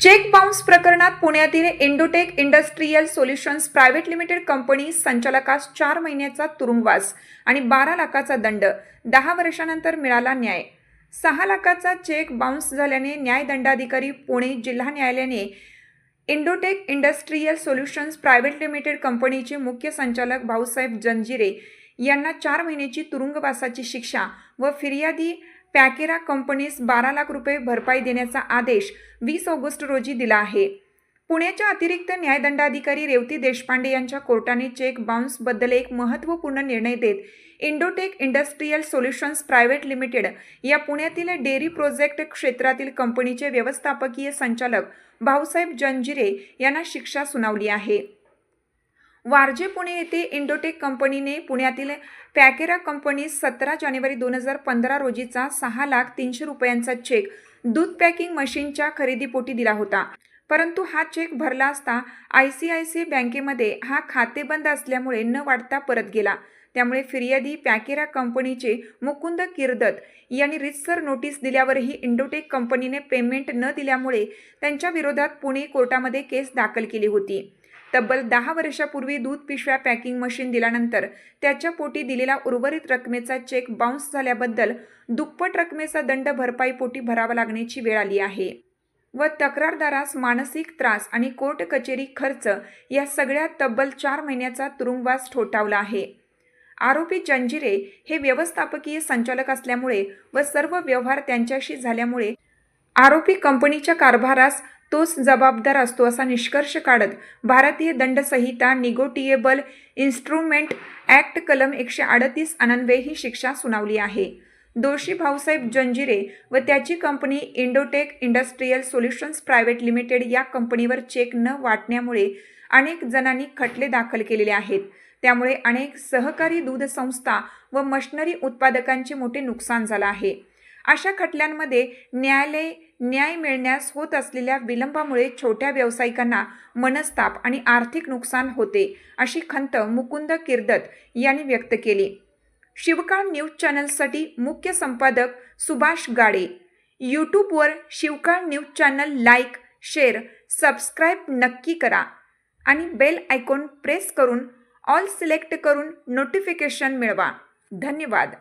Check bounce प्रकरणात पुण्यातील Indotech industrial solutions private limited company संचालकास चार महिन्याचा तुरुंगवास आणि बारा लाखाचा दंड दहा वर्षानंतर मिळाला न्याय. सहा लाखाचा चेक बाउन्स झाल्याने न्यायदंडाधिकारी पुणे जिल्हा न्यायालयाने Indotech industrial solutions private limited कंपनीचे मुख्य संचालक भाऊसाहेब जंजिरे यांना चार महिन्याची तुरुंगवासाची शिक्षा व फिर्यादी पॅकेरा कंपनीस बारा लाख रुपये भरपाई देण्याचा आदेश वीस ऑगस्ट रोजी दिला आहे. पुण्याच्या अतिरिक्त न्यायदंडाधिकारी रेवती देशपांडे यांच्या कोर्टाने चेक बाउन्सबद्दल एक महत्त्वपूर्ण निर्णय देत Indotech industrial solutions private limited या पुण्यातील डेअरी प्रोजेक्ट क्षेत्रातील कंपनीचे व्यवस्थापकीय संचालक भाऊसाहेब जंजिरे यांना शिक्षा सुनावली आहे. वारजे पुणे येथे इंडोटेक कंपनीने पुण्यातील पॅकेरा कंपनीस सतरा जानेवारी दोन हजार पंधरा रोजीचा सहा लाख तीनशे रुपयांचा चेक दूध पॅकिंग मशीनच्या खरेदीपोटी दिला होता. परंतु हा चेक भरला असता आय सी आय सी बँकेमध्ये हा खाते बंद असल्यामुळे न वाढता परत गेला. त्यामुळे फिर्यादी पॅकेरा कंपनीचे मुकुंद किर्दत यांनी रितसर नोटीस दिल्यावरही इंडोटेक कंपनीने पेमेंट न दिल्यामुळे त्यांच्या विरोधात पुणे कोर्टामध्ये केस दाखल केली होती. तब्बल दहा वर्षापूर्वी दूध पिशव्या पॅकिंग मशीन दिल्यानंतर त्याच्या पोटी दिलेला उर्वरित रकमेचा चेक बाउन्स झाल्याबद्दल दुप्पट रकमेचा दंड भरपाईपोटी भरावा लागण्याची वेळ आली आहे. व तक्रारदारास मानसिक त्रास आणि कोर्ट कचेरी खर्च या सगळ्या तब्बल चार महिन्याचा तुरुंगवास ठोठावला आहे. आरोपी जंजिरे हे व्यवस्थापकीय संचालक असल्यामुळे व सर्व व्यवहार त्यांच्याशी झाल्यामुळे आरोपी कंपनीच्या कारभारास तोच जबाबदार असतो असा निष्कर्ष काढत भारतीय दंडसंहिता निगोटिएबल इन्स्ट्रुमेंट ॲक्ट कलम एकशे अडतीस अनन्वये ही शिक्षा सुनावली आहे. दोषी भाऊसाहेब जंजिरे व त्याची company Indotech industrial solutions private limited या कंपनीवर चेक न वाटण्यामुळे अनेक जणांनी खटले दाखल केलेले आहेत. त्यामुळे अनेक सहकारी दूध संस्था व मशनरी उत्पादकांचे मोठे नुकसान झालं आहे. अशा खटल्यांमध्ये न्यायालय न्याय मिळण्यास होत असलेल्या विलंबामुळे छोट्या व्यावसायिकांना मनस्ताप आणि आर्थिक नुकसान होते अशी खंत मुकुंद किर्दत यांनी व्यक्त केली. शिवकाळ न्यूज चॅनलसाठी मुख्य संपादक सुभाष गाडे. यूट्यूबवर Shivkal news channel like share subscribe नक्की करा आणि बेल आयकॉन प्रेस करून ऑल सिलेक्ट करून नोटिफिकेशन मिळवा. धन्यवाद.